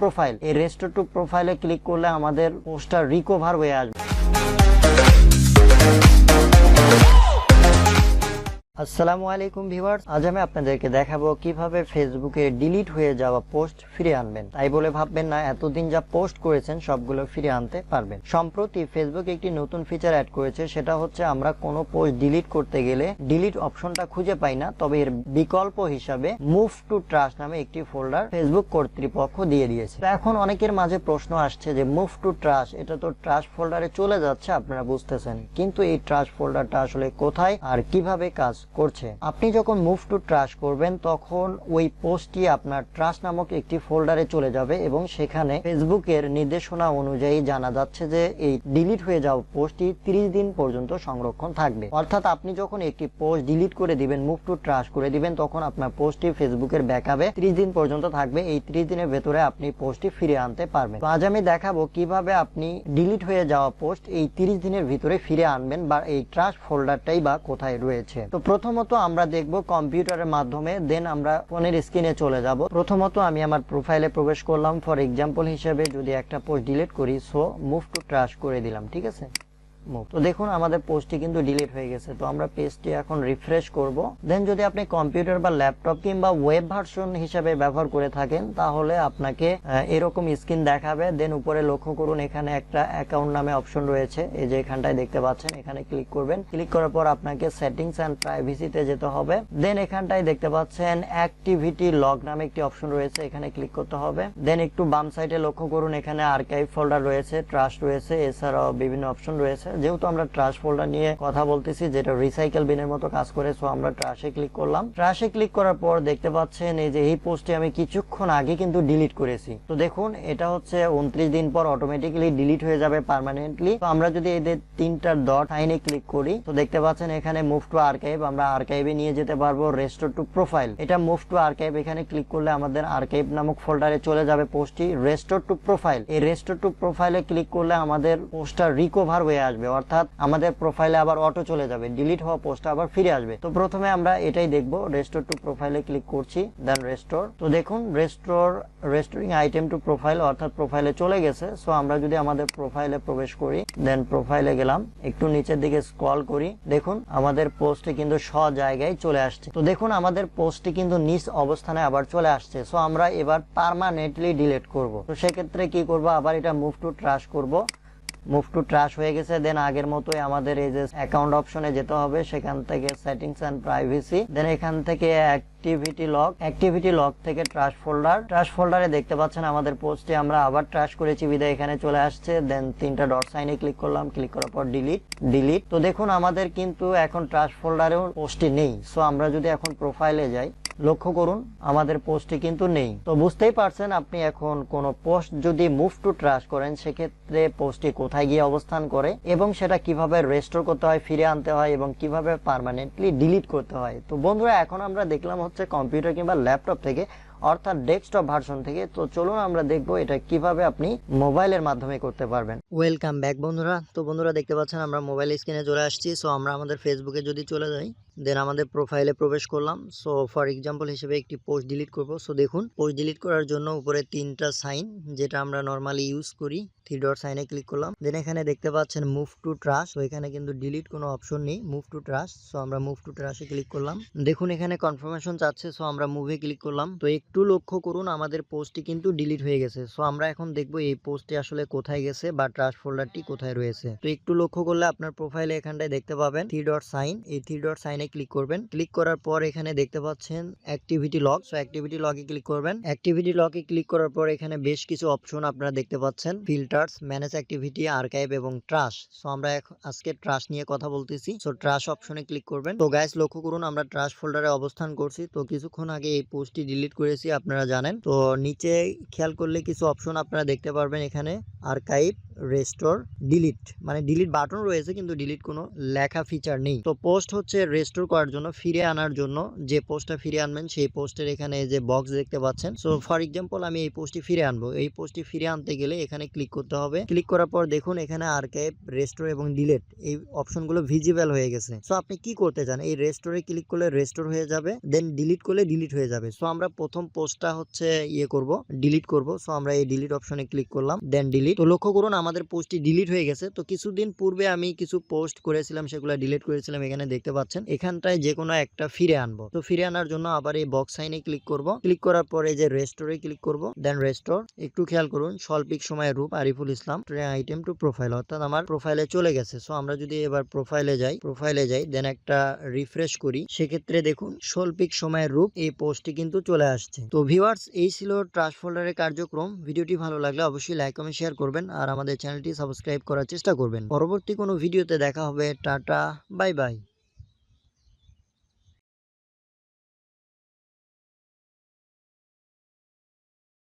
Profile এই restore to প্রোফাইলে click করলে আমাদের পোস্টটা রিকভার হয়ে আসবে। আসসালামু আলাইকুম ভিউয়ার্স, আজ আমি আপনাদেরকে দেখাবো কীভাবে ফেসবুকে ডিলিট হয়ে যাওয়া পোস্ট ফিরে আনবেন। তাই বলে ভাববেন না, এতদিন যা পোস্ট করেছেন সবগুলো ফিরে আনতে পারবেন। সম্প্রতি ফেসবুক একটি নতুন ফিচার অ্যাড করেছে, সেটা হচ্ছে আমরা কোনো পোস্ট ডিলিট করতে গেলে ডিলিট অপশনটা খুঁজে পাই না, তবে এর বিকল্প হিসাবে মুভ টু ট্রাস্ট নামে একটি ফোল্ডার ফেসবুক কর্তৃপক্ষ দিয়ে দিয়েছে। এখন অনেকের মাঝে প্রশ্ন আসছে যে মুভ টু ট্রাস্ট এটা তো ট্রাস্ট ফোল্ডারে চলে যাচ্ছে, আপনারা বুঝতেছেন। কিন্তু এই ট্রাস্ট ফোল্ডারটা আসলে কোথায় আর কীভাবে কাজ করছে। আপনি যখন মুভ টু ট্রাস্ট করবেন, তখন ওই পোস্টটি আপনার ট্রাস্ট নামক একটি ফোল্ডারে চলে যাবে এবং সেখানে ফেসবুকের নির্দেশনা অনুযায়ী জানা যাচ্ছে যে এই ডিলিট হয়ে যাওয়া পোস্টটি 30 দিন পর্যন্ত সংরক্ষণ থাকবে। অর্থাৎ আপনি যখন একটি পোস্ট ডিলিট করে দিবেন মুভ টু ট্রাস্ট করে দিবেন, তখন আপনার পোস্টটি ফেসবুকের ব্যাকআপে 30 দিন পর্যন্ত থাকবে। এই 30 দিনের ভেতরে আপনি পোস্টটি ফিরে আনতে পারবেন। আজ আমি দেখাবো কীভাবে আপনি ডিলিট হয়ে যাওয়া পোস্ট এই 30 দিনের ভিতরে ফিরে আনবেন বা এই ট্রাস্ট ফোল্ডারটাই বা কোথায় রয়েছে। তো প্রথমত আমরা দেখব কম্পিউটারের মাধ্যমে দেন আমরা ফোনের স্ক্রিনে চলে যাব। প্রথমত আমি আমার প্রোফাইলে প্রবেশ করলাম ফর এক্সাম্পল হিসেবে যদি একটা পোস্ট ডিলিট করি সো মুভ টু ট্রাস্ট করে দিলাম, ঠিক আছে? তো দেখুন, আমাদের পোস্টটি কিন্তু ডিলিট হয়ে গেছে। তো আমরা পেজটি এখন রিফ্রেশ করব। দেন যদি আপনি কম্পিউটার বা ল্যাপটপ কিংবা ওয়েব ভার্সন হিসাবে ব্যবহার করে থাকেন, তাহলে আপনাকে এরকম স্ক্রিন দেখাবে। দেন উপরে লক্ষ্য করুন, এখানে একটা অ্যাকাউন্ট নামে অপশন রয়েছে। এই যে এখানটায় দেখতে পাচ্ছেন, এখানে ক্লিক করবেন। ক্লিক করার পর আপনাকে সেটিংস অ্যান্ড প্রাইভেসিতে যেতে হবে। দেন এখানটায় দেখতে পাচ্ছেন অ্যাক্টিভিটি লগ নামে একটি অপশন রয়েছে। এখানে ক্লিক করতে হবে। দেন একটু বাম সাইডে লক্ষ্য করুন, এখানে আর্কাইভ ফোল্ডার রয়েছে ট্রাস্ট রয়েছে, এছাড়াও বিভিন্ন অপশন রয়েছে। যেহেতু আমরা ট্রাস্ট ফোল্ডার নিয়ে কথা বলতেছি, যেটা রিসাইকেল বিনের মতো কাজ করে সো আমরা ট্রাশে ক্লিক করলাম। ট্রাশে ক্লিক করার পর দেখতে পাচ্ছেন এই যে, এই পোস্টে আমি কিছুক্ষণ আগে কিন্তু ডিলিট করেছি। তো দেখুন, এটা হচ্ছে উনত্রিশ দিন পর অটোমেটিক্যালি ডিলিট হয়ে যাবে পার্মানেন্টলি তো আমরা যদি এদের তিনটা ডট সাইনে ক্লিক করি, তো দেখতে পাচ্ছেন এখানে মুভ টু আর্কাইভ আমরা আর্কাইভে নিয়ে যেতে পারব রেস্টোর টু প্রোফাইল এটা মুভ টু আর্কাইভ এখানে ক্লিক করলে আমাদের আর্কাইভ নামক ফোল্ডারে চলে যাবে পোস্টটি রেস্টোর টু প্রোফাইল এই রেস্টোর টু প্রোফাইলে ক্লিক করলে আমাদের পোস্টটা রিকভার হয়ে আসবে। অর্থাৎ আমাদের প্রোফাইলে আবার অটো চলে যাবে। ডিলিট হওয়া পোস্টটা আবার ফিরে আসবে। তো প্রথমে আমরা এটাই দেখব। রেস্টোর টু প্রোফাইলে ক্লিক করছি দেন রেস্টোর তো দেখুন restore restoring item to profile অর্থাৎ প্রোফাইলে চলে গেছে। সো আমরা যদি আমাদের প্রোফাইলে প্রবেশ করি দেন প্রোফাইলে গেলাম। একটু নিচের দিকে স্ক্রল করি। দেখুন, আমাদের পোস্টে কিন্তু স জায়গায় চলে আসছে। তো দেখুন, আমাদের পোস্টটি কিন্তু নিচ অবস্থানে আবার চলে আসছে। সো আমরা এবার পার্মানেন্টলি ডিলিট করব। তো সেক্ষেত্রে কি করব? আবার এটা মুভ টু ট্রাশ করব। মুভ টু ট্রাশ হয়ে গেছে দেন আগের মতোই আমাদের এই যে অ্যাকাউন্ট অপশনে যেতে হবে, সেখান থেকে সেটিংস এন্ড প্রাইভেসি দেন এখান থেকে অ্যাক্টিভিটি লক অ্যাক্টিভিটি লক থেকে ট্রাশ ফোল্ডার ট্রাশ ফোল্ডারে দেখতে পাচ্ছেন আমাদের পোস্টে আমরা আবার ট্রাশ করেছি, বিদায় এখানে চলে আসছে দেন তিনটা ডট সাইনে ক্লিক করলাম ক্লিক করার পর ডিলিট ডিলিট তো দেখুন আমাদের কিন্তু এখন ট্রাশ ফোল্ডারেও পোস্টটি নেই সো আমরা যদি এখন প্রোফাইলে যাই লক্ষ্য করুন, আমাদের পোস্টে কিন্তু নেই। তো বুঝতেই পারছেন আপনি এখন কোন পোস্ট যদি মুভ টু ট্রাশ করেন, সেক্ষেত্রে পোস্টটি কোথায় গিয়ে অবস্থান করে এবং সেটা কীভাবে রেস্টোর করতে হয়, ফিরে আনতে হয় এবং কীভাবে পারমানেন্টলি ডিলিট করতে হয়। তো বন্ধুরা, এখন আমরা দেখলাম হচ্ছে কম্পিউটার কিংবা ল্যাপটপ থেকে অর্থাৎ ডেস্কটপ ভার্সন থেকে। তো চলুন আমরা দেখব এটা কীভাবে আপনি মোবাইলের মাধ্যমে করতে পারবেন। ওয়েলকাম ব্যাক বন্ধুরা। তো বন্ধুরা, দেখতে পাচ্ছেন আমরা মোবাইল স্ক্রিনে চলে আসছি। সো আমরা আমাদের ফেসবুকে যদি চলে যাই, দেন আমাদের প্রোফাইলে প্রবেশ করলাম। সো ফর এক্সাম্পল হিসেবে একটি পোস্ট ডিলিট করব। সো দেখুন, পোস্ট ডিলিট করার জন্য উপরে তিনটা সাইন, যেটা আমরা নর্মালি ইউজ করি। থ্রি ডট সাইনে ক্লিক করলাম। দেন এখানে দেখতে পাচ্ছেন মুভ টু ট্রাশ তো এখানে কিন্তু ডিলিট কোনো অপশন নেই মুভ টু ট্রাশ সো আমরা মুভ টু ট্রাশে ক্লিক করলাম। দেখুন এখানে কনফার্মেশন চাচ্ছে সো আমরা মুভে ক্লিক করলাম। তো একটু লক্ষ্য করুন, আমাদের পোস্টটি কিন্তু ডিলিট হয়ে গেছে। সো আমরা এখন দেখব এই পোস্টটি আসলে কোথায় গেছে বা ট্রাশ ফোল্ডারটি কোথায় রয়েছে। তো একটু লক্ষ্য করলে আপনার প্রোফাইলে এখানটায় দেখতে পাবেন থ্রি ডট সাইন এই থ্রি ডট সাইনে ক্লিক করবেন। ক্লিক করার পর এখানে দেখতে পাচ্ছেন অ্যাক্টিভিটি লগ সো অ্যাক্টিভিটি লগে ক্লিক করবেন। অ্যাক্টিভিটি লগে ক্লিক করার পর এখানে বেশ কিছু অপশন আপনারা দেখতে পাচ্ছেন। ফিল্টার্স ম্যানেজ অ্যাক্টিভিটি আর্কাইভ এবং ট্রাশ সো আমরা আজকে ট্রাশ নিয়ে কথা বলতেছি। সো ট্রাশ অপশনে ক্লিক করবেন। তো গাইস লক্ষ্য করুন, আমরা ট্রাশ ফোল্ডারে অবস্থান করছি। তো কিছুক্ষণ আগে এই পোস্টটি ডিলিট করেছি, আপনারা জানেন। তো নিচে খেয়াল করলে কিছু অপশন আপনারা দেখতে পারবেন এখানে। আর্কাইভ রেস্টোর ডিলিট মানে ডিলিট বাটন রয়েছে কিন্তু ডিলিট কোনো লেখা ফিচার নেই। তো পোস্ট হচ্ছে রেস্টোর করার জন্য, ফিরে আনার জন্য যে পোস্টটা ফিরে আনবেন, সেই পোস্টের এখানে যে বক্স দেখতে পাচ্ছেন। সো ফর এক্সাম্পল আমি এই পোস্টটি ফিরে আনব। এই পোস্টটি ফিরে আনতে গেলে এখানে ক্লিক করতে হবে। ক্লিক করার পর দেখুন এখানে আর্কাইভ রেস্টোর এবং ডিলিট এই অপশনগুলো ভিজিবল হয়ে গেছে। সো আপনি কি করতে চান? এই রেস্টোরে ক্লিক করলে রেস্টোর হয়ে যাবে দেন ডিলিট করলে ডিলিট হয়ে যাবে। সো আমরা প্রথম পোস্টটা হচ্ছে ইয়ে করব ডিলিট করব। সো আমরা এই ডিলিট অপশনে ক্লিক করলাম দেন ডিলিট তো লক্ষ্য করুন আমাদের পোস্টটি ডিলিট হয়ে গেছে। তো কিছুদিন পূর্বে আমি কিছু পোস্ট করেছিলাম, সেগুলো ডিলিট করেছিলাম, এখানে দেখতে পাচ্ছেন। এখানটায় যে কোনো একটা ফিরে আনব। তো ফিরে আনার জন্য আবার এই বক্স সাইনে ক্লিক করব। ক্লিক করার পরে যে রেস্টোরে ক্লিক করব দেন রেস্টোর একটু খেয়াল করুন, স্বল্পিক সময় রূপ, Ariful Islam item to profile অর্থাৎ আমার প্রোফাইলে চলে গেছে। সো আমরা যদি এবার প্রোফাইলে যাই প্রোফাইলে যাই দেন একটা রিফ্রেশ করি। সেক্ষেত্রে দেখুন, স্বল্পিক সময়ের রূপ, এই পোস্টটি কিন্তু চলে আসছে। তো ভিউয়ার্স এই ছিল ট্রাশ ফোল্ডারের কার্যক্রম। ভিডিওটি ভালো লাগলে অবশ্যই লাইক কমেন্ট শেয়ার করবেন। আর আমাদের চ্যানেলটি সাবস্ক্রাইব করার চেষ্টা করবেন। পরবর্তী কোনো ভিডিওতে দেখা হবে। Tata bye bye